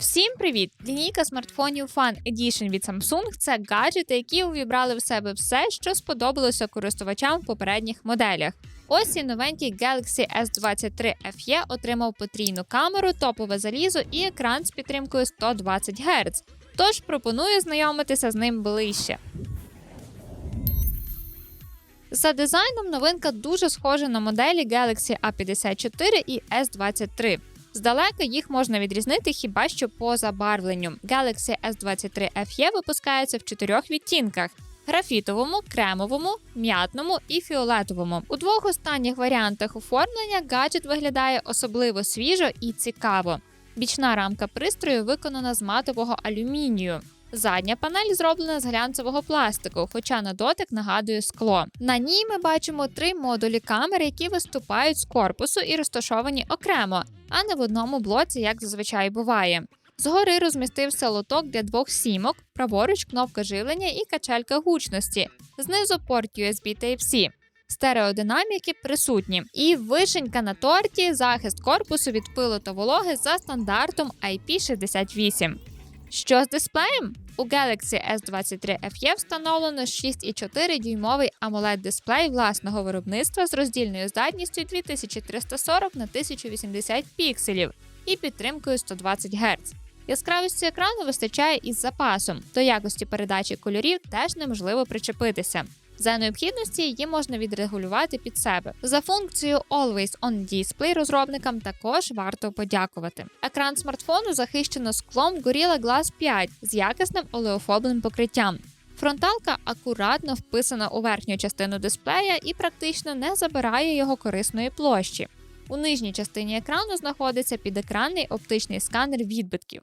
Всім привіт! Лінійка смартфонів Fan Edition від Samsung це гаджети, які увібрали в себе все, що сподобалося користувачам в попередніх моделях. Ось і новенький Galaxy S23 FE отримав потрійну камеру, топове залізо і екран з підтримкою 120 Гц. Тож пропоную знайомитися з ним ближче. За дизайном новинка дуже схожа на моделі Galaxy A54 і S23. Здалека їх можна відрізнити хіба що по забарвленню. Galaxy S23 FE випускається в чотирьох відтінках: графітовому, кремовому, м'ятному і фіолетовому. У двох останніх варіантах оформлення гаджет виглядає особливо свіжо і цікаво. Бічна рамка пристрою виконана з матового алюмінію. Задня панель зроблена з глянцевого пластику, хоча на дотик нагадує скло. На ній ми бачимо три модулі камер, які виступають з корпусу і розташовані окремо, а не в одному блоці, як зазвичай буває. Згори розмістився лоток для двох сімок, праворуч кнопка живлення і качелька гучності. Знизу порт USB Type-C. Стереодинаміки присутні. І вишенька на торті захист корпусу від пилу та вологи за стандартом IP68. Що з дисплеєм? У Galaxy S23 FE встановлено 6,4 дюймовий amoled дисплей власного виробництва з роздільною здатністю 2340 на 1080 пікселів і підтримкою 120 Гц. Яскравості екрану вистачає із запасом, до якості передачі кольорів теж неможливо причепитися. За необхідності її можна відрегулювати під себе. За функцією Always On Display розробникам також варто подякувати. Екран смартфону захищено склом Gorilla Glass 5 з якісним олеофобним покриттям. Фронталка акуратно вписана у верхню частину дисплея і практично не забирає його корисної площі. У нижній частині екрану знаходиться підекранний оптичний сканер відбитків.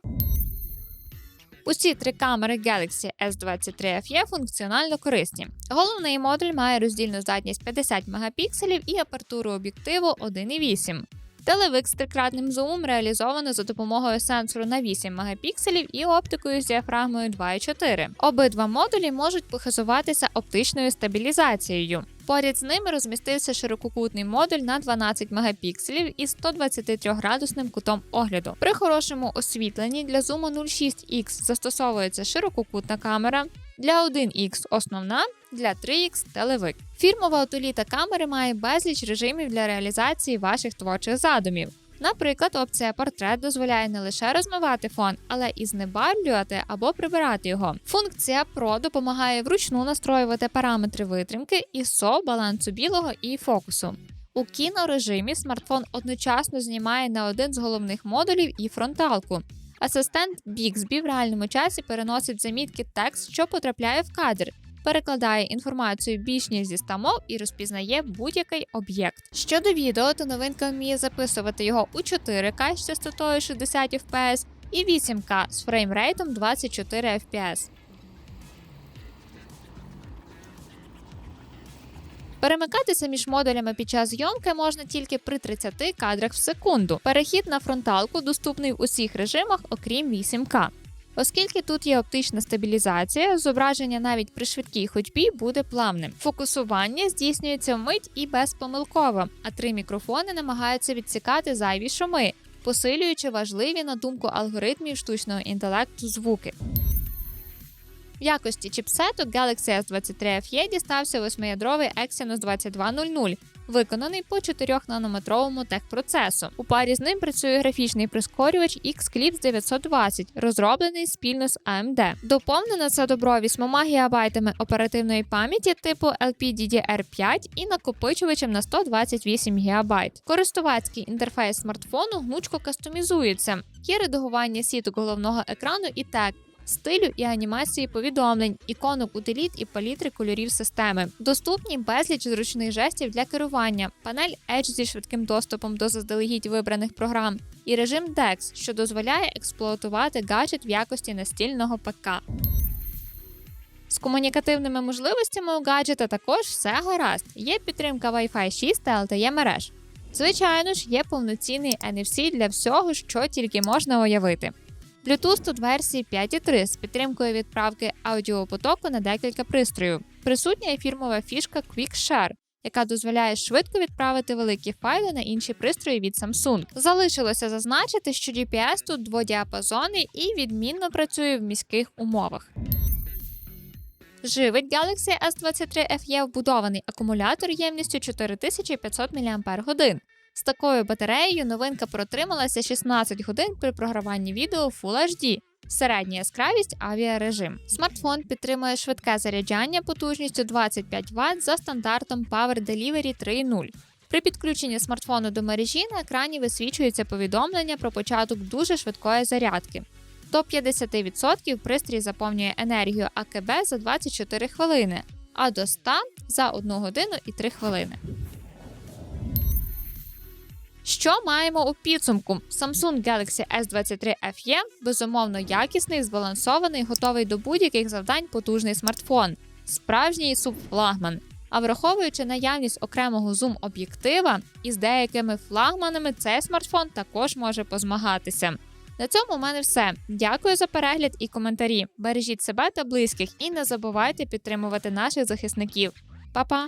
Усі три камери Galaxy S23 FE функціонально корисні. Головний модуль має роздільну здатність 50 мегапікселів і апертуру об'єктиву 1,8. Телевик з трикратним зумом реалізовано за допомогою сенсору на 8 мегапікселів і оптикою з діафрагмою 2,4. Обидва модулі можуть похизуватися оптичною стабілізацією. Поряд з ними розмістився ширококутний модуль на 12 мегапікселів із 123 градусним кутом огляду. При хорошому освітленні для зуму 06X застосовується ширококутна камера, для 1X основна, для 3X телевик. Фірмова отоліта камери має безліч режимів для реалізації ваших творчих задумів. Наприклад, опція портрет дозволяє не лише розмивати фон, але і знебарлювати або прибирати його. Функція Pro допомагає вручну настроювати параметри витримки, ISO, балансу білого і фокусу. У кінорежимі смартфон одночасно знімає на один з головних модулів і фронталку. Асистент Біксбі в реальному часі переносить замітки текст, що потрапляє в кадр, перекладає інформацію більш ніж зі 100 мов і розпізнає будь-який об'єкт. Щодо відео, то новинка вміє записувати його у 4К з частотою 60 FPS і 8К з фреймрейтом 24 FPS. Перемикатися між модулями під час зйомки можна тільки при 30 кадрах в секунду. Перехід на фронталку доступний в усіх режимах, окрім 8К. Оскільки тут є оптична стабілізація, зображення навіть при швидкій ходьбі буде плавним. Фокусування здійснюється вмить і безпомилково, а три мікрофони намагаються відсікати зайві шуми, посилюючи важливі на думку алгоритмів штучного інтелекту звуки. В якості чіпсету Galaxy S23 FE дістався восьмиядровий Exynos 2200, виконаний по 4-нанометровому техпроцесу. У парі з ним працює графічний прискорювач X-Clips 920, розроблений спільно з AMD. Доповнено це добро 8 ГБ оперативної пам'яті типу LPDDR5 і накопичувачем на 128 ГБ. Користувацький інтерфейс смартфону гнучко кастомізується. Є редагування сіток головного екрану і тег, стилю і анімації повідомлень, іконок утиліт і палітри кольорів системи. Доступні безліч зручних жестів для керування, панель Edge зі швидким доступом до заздалегідь вибраних програм, і режим DeX, що дозволяє експлуатувати гаджет в якості настільного ПК. З комунікативними можливостями у гаджета також все гаразд. Є підтримка Wi-Fi 6 та LTE мереж. Звичайно ж, є повноцінний NFC для всього, що тільки можна уявити. Bluetooth тут версії 5.3 з підтримкою відправки аудіопотоку на декілька пристроїв. Присутня фірмова фішка Quick Share. яка дозволяє швидко відправити великі файли на інші пристрої від Samsung. Залишилося зазначити, що GPS тут дводіапазонний і відмінно працює в міських умовах. Живить Galaxy S23 FE вбудований акумулятор ємністю 4500 мАч. З такою батареєю новинка протрималася 16 годин при програванні відео Full HD, середня яскравість авіарежим. Смартфон підтримує швидке заряджання потужністю 25 Вт за стандартом Power Delivery 3.0. При підключенні смартфону до мережі на екрані висвічується повідомлення про початок дуже швидкої зарядки. До 50% пристрій заповнює енергію АКБ за 24 хвилини, а до 100 за 1 годину і 3 хвилини. Що маємо у підсумку? Samsung Galaxy S23 FE безумовно якісний, збалансований, готовий до будь-яких завдань потужний смартфон, справжній субфлагман. А враховуючи наявність окремого зум-об'єктива, із деякими флагманами цей смартфон також може позмагатися. На цьому у мене все. Дякую за перегляд і коментарі. Бережіть себе та близьких і не забувайте підтримувати наших захисників. Па-па!